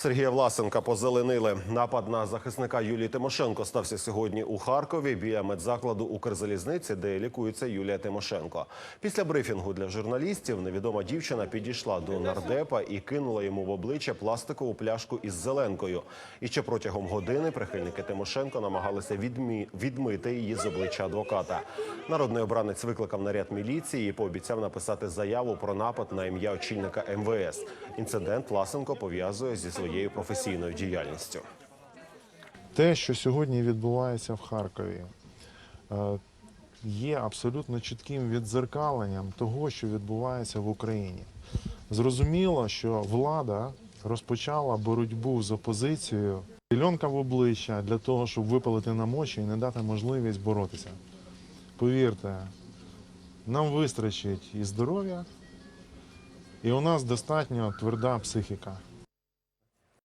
Сергія Власенка позеленили. Напад на захисника Юлії Тимошенко стався сьогодні у Харкові біля медзакладу Укрзалізниці, де лікується Юлія Тимошенко. Після брифінгу для журналістів невідома дівчина підійшла до нардепа і кинула йому в обличчя пластикову пляшку із зеленкою. І ще протягом години прихильники Тимошенко намагалися відмі... відмити її з обличчя адвоката. Народний обранець викликав наряд міліції і пообіцяв написати заяву про напад на ім'я очільника МВС. Інцидент Власенко пов'язує зі своєю професійною діяльністю. Те, що сьогодні відбувається в Харкові, е, є абсолютно чітким віддзеркаленням того, що відбувається в Україні. Зрозуміло, що влада розпочала боротьбу з опозицією. Пільонка в обличчя для того, щоб випалити нам очі і не дати можливість боротися. Повірте, нам вистачить і здоров'я, і у нас достатньо тверда психіка.